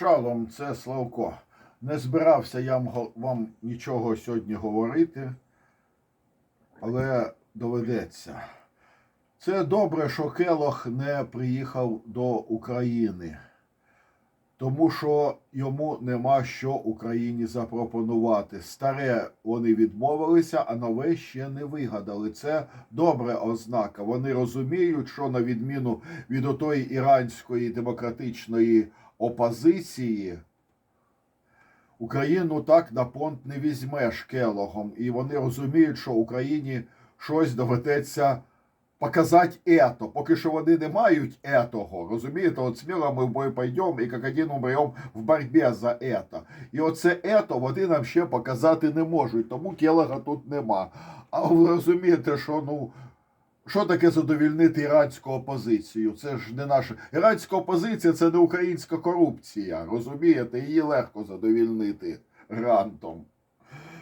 Шалом, це Славко. Не збирався я вам- нічого сьогодні говорити, але доведеться. Це добре, що Келох не приїхав до України, тому що йому нема що Україні запропонувати. Старе вони відмовилися, а нове ще не вигадали. Це добра ознака. Вони розуміють, що на відміну від отої іранської демократичної опозиції. Україну так на понт не візьмеш келогом, і вони розуміють, що Україні щось доведеться показати ето. Поки що вони не мають етого. Розумієте, от сміло ми в бой пойдемо і як один умрем в боротьбі за ето. І оце ето вони нам ще показати не можуть, тому келога тут нема. А ви розумієте, що ну. Що таке задовільнити іранську опозицію? Це ж не наша. Іранська опозиція це не українська корупція. Розумієте, її легко задовільнити грантом.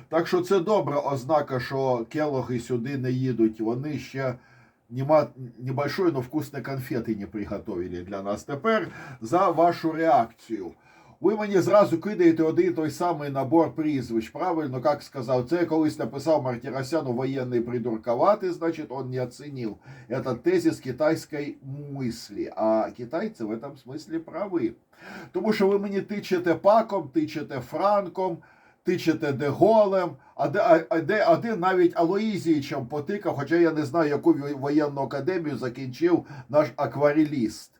Так що це добра ознака, що келоги сюди не їдуть. Вони ще нема, небольшой, но вкусні конфети не приготовили для нас. Тепер за вашу реакцію. Ви мені зразу кидаєте один той самий набор прізвищ. Правильно, як сказав, це я колись написав Мартіросяну воєнний придурковатый, значит, он не оценил этот тезис китайської мислі. А китайці в этом смислі прави. Тому що ви мені тичете паком, тичете франком, тичете деголем, а де, а, а де один навіть Алоїзієчем потикав, хоча я не знаю, яку воєнну академію закінчив наш аквареліст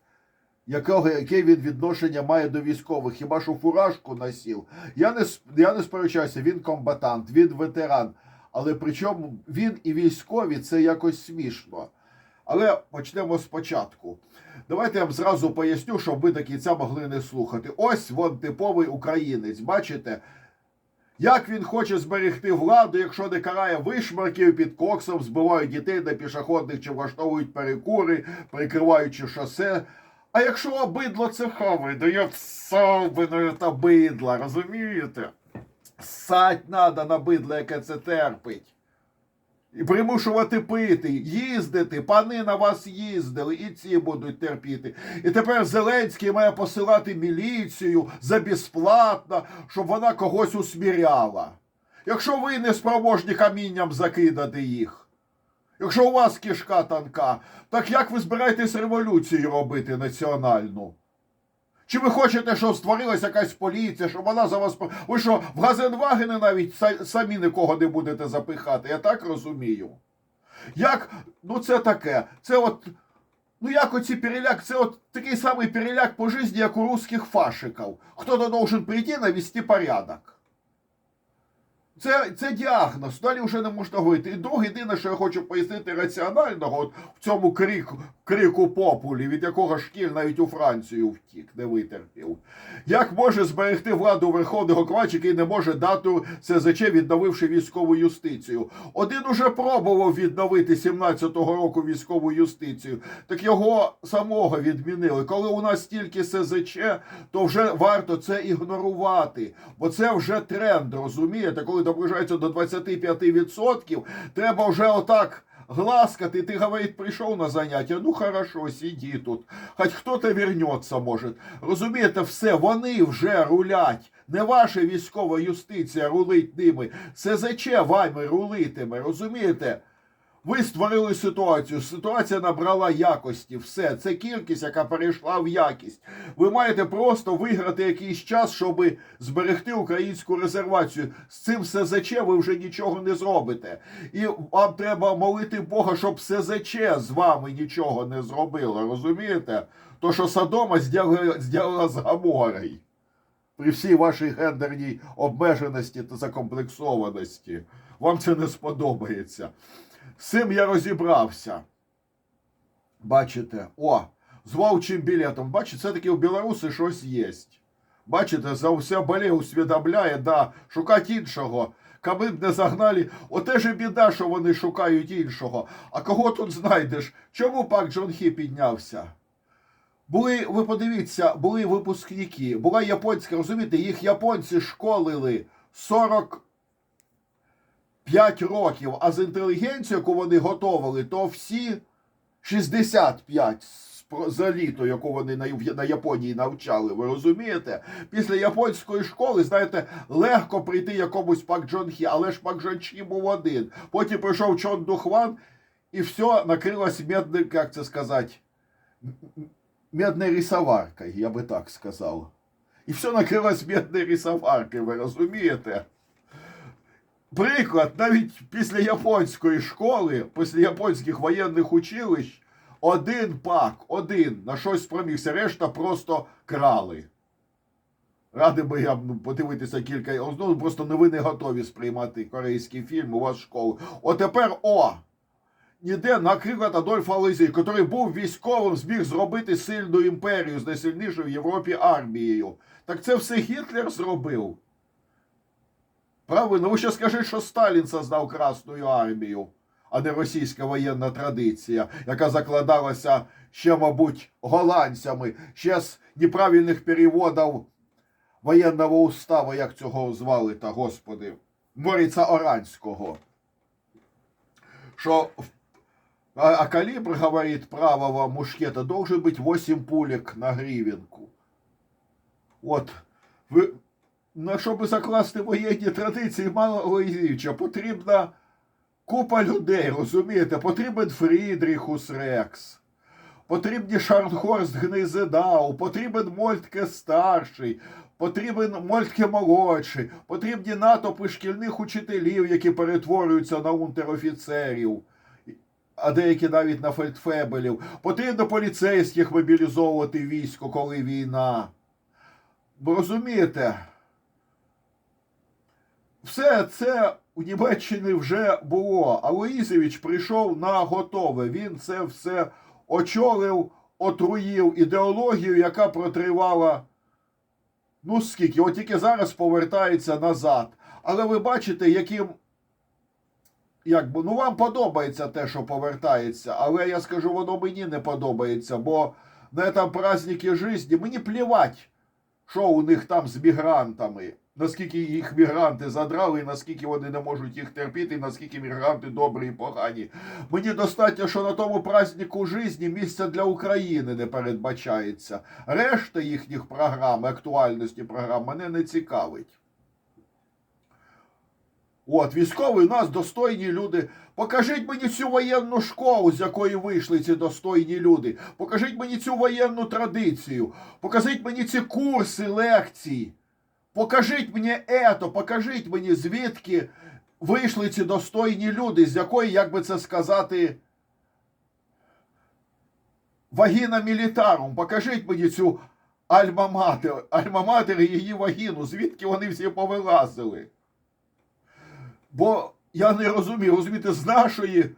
якого, яке він відношення має до військових, хіба що фуражку носив. Я не, я не сперечаюся, він комбатант, він ветеран. Але причому він і військові це якось смішно. Але почнемо спочатку. Давайте я вам зразу поясню, щоб ви до кінця могли не слухати. Ось вон типовий українець. Бачите? Як він хоче зберегти владу, якщо не карає вишмарків під коксом, збивають дітей на пішохідних чи влаштовують перекури, прикриваючи шосе. А якщо обидло це хаває, дає совбиною та бидла, розумієте? Сать надо на бидло, яке це терпить. І примушувати пити, їздити, пани на вас їздили, і ці будуть терпіти. І тепер Зеленський має посилати міліцію за безплатно, щоб вона когось усміряла. Якщо ви не спроможні камінням закидати їх, якщо у вас кишка тонка, так як ви збираєтесь революцію робити національну? Чи ви хочете, щоб створилася якась поліція, щоб вона за вас. Ви що, в Газенвагени навіть самі нікого не будете запихати, я так розумію. Як, ну це таке, це от, ну як оці переляк, це от такий самий переляк по житті, як у русських фашиків. Хто-то должен прийти навести порядок. Це, це діагноз, далі вже не можна говорити. І друге, єдине, що я хочу пояснити раціонального от в цьому крику, крику популі, від якого шкіль навіть у Францію втік, не витерпів. Як може зберегти владу Верховного Ковач, який не може дату СЗЧ, відновивши військову юстицію? Один уже пробував відновити 17-го року військову юстицію, так його самого відмінили. Коли у нас стільки СЗЧ, то вже варто це ігнорувати, бо це вже тренд, розумієте? Коли наближається до 25%, треба вже отак. Гласкати, Ти, говорить, прийшов на заняття, ну хорошо, сиди тут. Хоч хто-то вернеться, може. Розумієте, все, вони вже рулять. Не ваша військова юстиція рулить ними. СЗЧ вами рулитиме, розумієте? Ви створили ситуацію. Ситуація набрала якості. Все, це кількість, яка перейшла в якість. Ви маєте просто виграти якийсь час, щоб зберегти українську резервацію. З цим СЗЧ ви вже нічого не зробите. І вам треба молити Бога, щоб СЗЧ з вами нічого не зробило. Розумієте? То, що Содома здяла, здяла з Гаморою. При всій вашій гендерній обмеженості та закомплексованості. Вам це не сподобається. З цим я розібрався. Бачите, о, з вовчим білетом. Бачите, все-таки у білоруси щось є. Бачите, за все боле усвідомляє, да, шукати іншого. Каби б не загнали, оте ж і біда, що вони шукають іншого. А кого тут знайдеш? Чому пак Джон Хі піднявся? Були, ви подивіться, були випускники, була японська, розумієте, їх японці школили 40 5 років, а з інтелігенцією, яку вони готовили, то всі 65 за літо, яку вони на, Японії навчали. Ви розумієте? Після японської школи, знаєте, легко прийти якомусь Пак Джон Хі, але ж Пак Джон Хі був один. Потім прийшов Чон Духван, і все накрилось медним, як це сказати, медною рисоваркою, я би так сказав. І все накрилось медною рисоваркою, ви розумієте? Приклад, навіть після японської школи, після японських воєнних училищ, один пак, один на щось спромігся, решта просто крали. Радий би я ну, подивитися кілька. Ну, просто не ви не готові сприймати корейський фільм, у вас школу. От тепер о! Ніде, наприклад, Адольф Ализій, який був військовим, зміг зробити сильну імперію з найсильнішою в Європі армією. Так це все Гітлер зробив. Правильно, ви ще скажіть, що Сталін создав Красну армію, а не російська воєнна традиція, яка закладалася ще, мабуть, голландцями, ще з неправильних переводів воєнного уставу, як цього звали та господи, Моріца Оранського. В- а, а калибр, говорит, правого мушкета должен быть 8 пулек на гривенку. От, ви, на щоб закласти воєнні традиції Малого Ілліча, потрібна купа людей, розумієте? Потрібен Фрідріхус Рекс, потрібні Шарнхорст Гнизедау, потрібен Мольтке старший, потрібен Мольтке молодший, потрібні натовпи шкільних учителів, які перетворюються на унтерофіцерів, а деякі навіть на фельдфебелів. Потрібно поліцейських мобілізовувати військо, коли війна. Бо розумієте, все це у Німеччині вже було. А Луїзевич прийшов на готове. Він це все очолив, отруїв ідеологію, яка протривала. Ну скільки, от тільки зараз повертається назад. Але ви бачите, яким. Якби, ну вам подобається те, що повертається, але я скажу, воно мені не подобається, бо на там праздники житті мені плівать, що у них там з мігрантами, наскільки їх мігранти задрали, і наскільки вони не можуть їх терпіти, і наскільки мігранти добрі і погані. Мені достатньо, що на тому празднику житті місця для України не передбачається. Решта їхніх програм, актуальності програм мене не цікавить. От, військові у нас достойні люди. Покажіть мені цю воєнну школу, з якої вийшли ці достойні люди. Покажіть мені цю воєнну традицію. Покажіть мені ці курси лекцій. Покажіть мені ето, покажіть мені, звідки вийшли ці достойні люди, з якої, як би це сказати, вагіна мілітарум. Покажіть мені цю альма-матер, альма-матер і її вагіну, звідки вони всі повилазили. Бо я не розумію, розумієте, з нашої,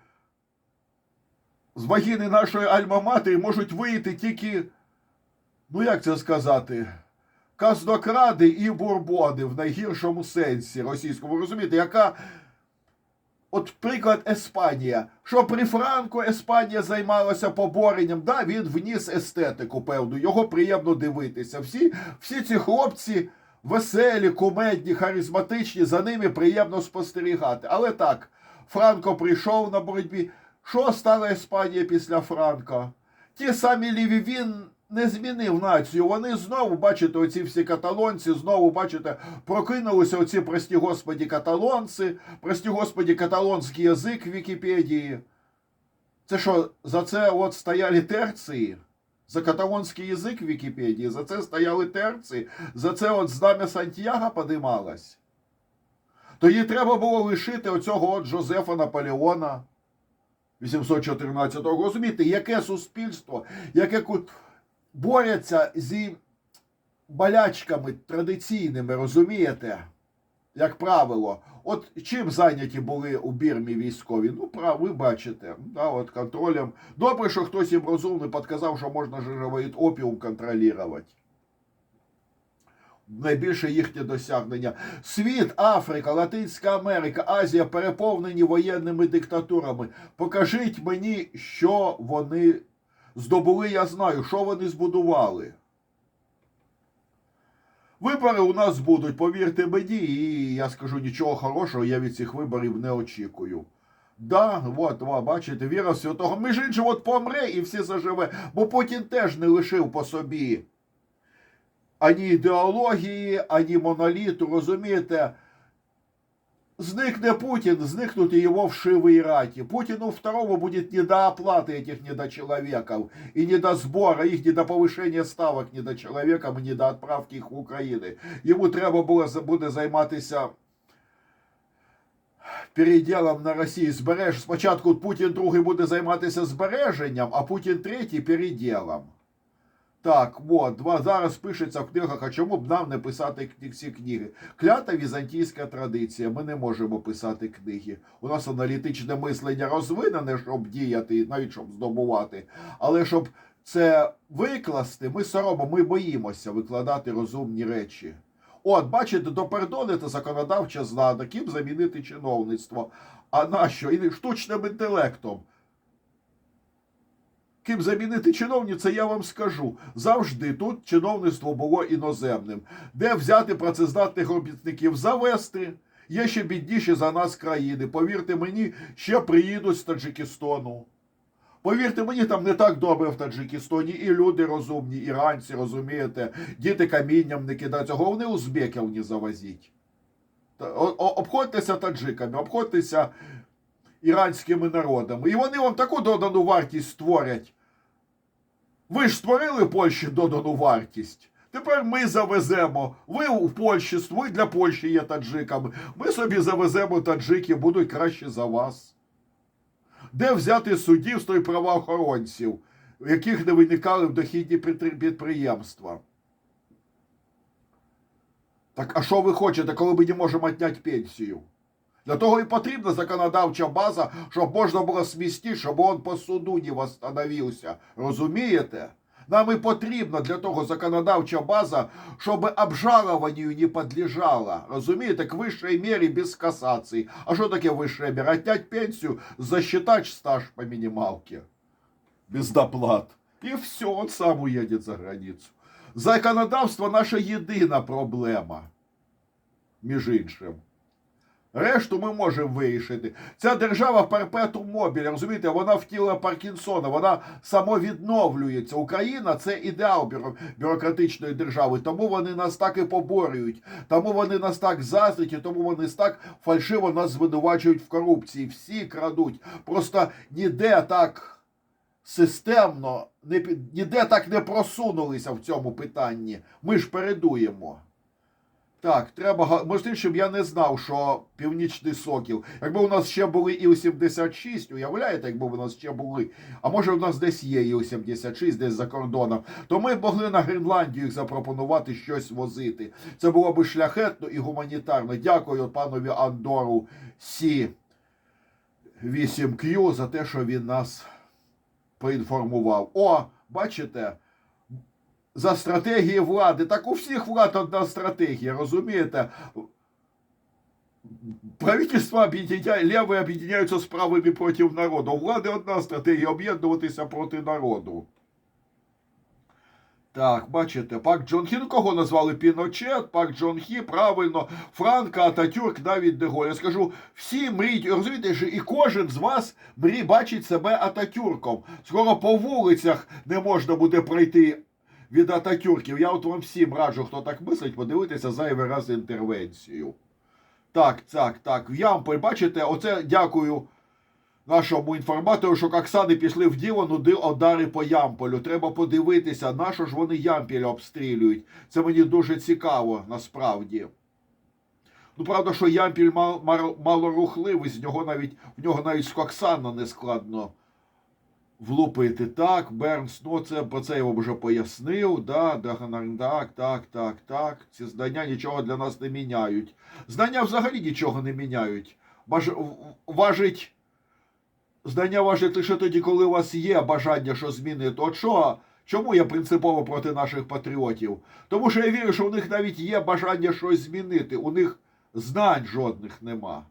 з вагіни нашої альма-матері можуть вийти тільки, ну як це сказати, казнокради і бурбони в найгіршому сенсі російському. Розумієте, яка. От приклад Еспанія. Що при Франко Еспанія займалася поборенням, да, він вніс естетику певну, його приємно дивитися. Всі, всі ці хлопці веселі, кумедні, харизматичні, за ними приємно спостерігати. Але так, Франко прийшов на боротьбі. Що стала Іспанія після Франко? Ті самі ліві він не змінив націю. Вони знову, бачите, оці всі каталонці, знову, бачите, прокинулися оці, прості господі, каталонці, прості господі, каталонський язик в Вікіпедії. Це що, за це от стояли терції? За каталонський язик в Вікіпедії, за це стояли терці, за це от знам'я Сантьяга подималось. Тоді треба було лишити оцього от Жозефа Наполеона 814-го. Розумієте, яке суспільство, яке борються зі болячками традиційними, розумієте? Як правило, от чим зайняті були у Бірмі військові? Ну, прав, ви бачите, да, от контролем. Добре, що хтось їм розумний підказав, що можна же опіум контролювати. Найбільше їхнє досягнення. Світ, Африка, Латинська Америка, Азія переповнені воєнними диктатурами. Покажіть мені, що вони здобули, я знаю, що вони збудували. Вибори у нас будуть, повірте мені, і я скажу нічого хорошого, я від цих виборів не очікую. Да, от, о, бачите, віра святого. Між іншим, от помре і всі заживе. Бо Путін теж не лишив по собі ані ідеології, ані моноліту, розумієте? Зникне Путин, зникнут и его вшивые рати. Путину второму будет не до оплаты этих недочеловеков, и не до сбора их, не до повышения ставок недочеловекам, и не до отправки їх в Україну. Йому треба було за- буде займатися переділом на Росії. Збереж... Спочатку Путін другий буде займатися збереженням, а Путін третій переділом. Так, от, два зараз пишеться в книгах, а чому б нам не писати ці книги? Клята візантійська традиція. Ми не можемо писати книги. У нас аналітичне мислення розвинене, щоб діяти, навіть щоб здобувати. Але щоб це викласти, ми соромимо, ми боїмося викладати розумні речі. От, бачите, допердонити законодавча злада, ким замінити чиновництво. А нащо? І штучним інтелектом. Ким замінити чиновницю, я вам скажу. Завжди тут чиновництво було іноземним. Де взяти працездатних робітників? Завести. Є ще бідніші за нас країни. Повірте мені, ще приїдуть з Таджикистану. Повірте мені, там не так добре в Таджикистані. І люди розумні, іранці, розумієте, діти камінням не кидаються. Головне, узбеків не завозіть. Обходьтеся таджиками, обходьтеся іранськими народами. І вони вам таку додану вартість створять. Ви ж створили Польщі додану вартість. Тепер ми завеземо. Ви у Польщі, ви для Польщі є таджиками. Ми собі завеземо таджиків, будуть краще за вас. Де взяти суддівство і правоохоронців, у яких не виникали в дохідні підприємства? Так а що ви хочете, коли ми не можемо отняти пенсію? Для того і потрібна законодавча база, щоб можна було смістити, щоб він по суду не восстановився. Розумієте? Нам і потрібна для того законодавча база, щоб обжалованию не подлежала. Розумієте, к вищій мірі без касації. А що таке вища міра? Отнять пенсію, засчитать стаж по мінімалці. Без доплат. І все, он сам уїде за границю. Законодавство наша єдина проблема. Між іншим. Решту ми можемо вирішити. Ця держава перпетум мобіль, розумієте, вона втіла Паркінсона, вона самовідновлюється. Україна це ідеал бюро- бюрократичної держави. Тому вони нас так і поборюють, тому вони нас так заздрять, і тому вони так фальшиво нас звинувачують в корупції. Всі крадуть. Просто ніде так системно, ніде так не просунулися в цьому питанні. Ми ж передуємо. Так, треба. Може, щоб я не знав, що Північний Сокіл. Якби у нас ще були Іл-76, уявляєте, якби у нас ще були. А може, у нас десь є Іл-76, десь за кордоном, то ми могли на Гренландію їх запропонувати щось возити. Це було б шляхетно і гуманітарно. Дякую панові Андору Сі 8Q за те, що він нас поінформував. О, бачите? За стратегії влади. Так у всіх влад одна стратегія, розумієте? Правительства об'єдняє, леві об'єднаються з правими проти народу. У влади одна стратегія об'єднуватися проти народу. Так, бачите, Пак Джон Хі, ну, кого назвали Піночет, Пак Джон Хі, правильно, Франка, Ататюрк, навіть Деголь. Я скажу, всі мріють, розумієте, що і кожен з вас мрій бачить себе Ататюрком. Скоро по вулицях не можна буде пройти від Ататюрків. Я от вам всім раджу, хто так мислить, подивитися зайвий раз інтервенцію. Так, так, так. В Ямполь, бачите, оце дякую нашому інформатору, що Оксани пішли в діло, нуди удари по Ямполю. Треба подивитися, на що ж вони Ямпіль обстрілюють. Це мені дуже цікаво, насправді. Ну, правда, що Ямпіль мал, мал, малорухливий, з нього навіть, в нього навіть з Коксана не складно влупити. Так, Бернс, ну це про це я вам вже пояснив. Да, так, так, так, так. Ці знання нічого для нас не міняють. Знання взагалі нічого не міняють. Баж... Важить. Знання важить лише тоді, коли у вас є бажання що змінити. От що? Чому я принципово проти наших патріотів? Тому що я вірю, що у них навіть є бажання щось змінити. У них знань жодних нема.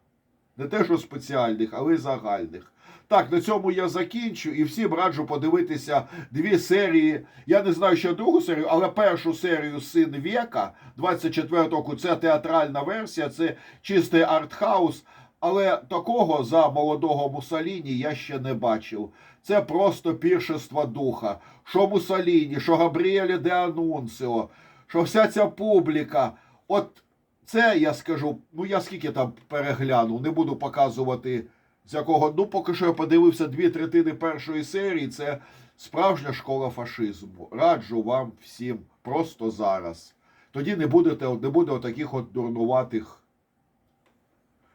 Не те, що спеціальних, але загальних. Так, на цьому я закінчу і всім раджу подивитися дві серії. Я не знаю ще другу серію, але першу серію Син Вєка 24 року це театральна версія, це чистий артхаус. Але такого за молодого Мусаліні я ще не бачив. Це просто піршество духа. Що Мусаліні, що Габріелі де Анунціо, що вся ця публіка. От це я скажу, ну я скільки там переглянув, не буду показувати з якого. Ну, поки що я подивився дві третини першої серії. Це справжня школа фашизму. Раджу вам всім просто зараз. Тоді не будете, не буде отаких от дурнуватих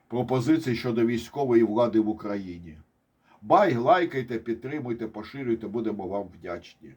пропозицій щодо військової влади в Україні. Бай, лайкайте, підтримуйте, поширюйте, будемо вам вдячні.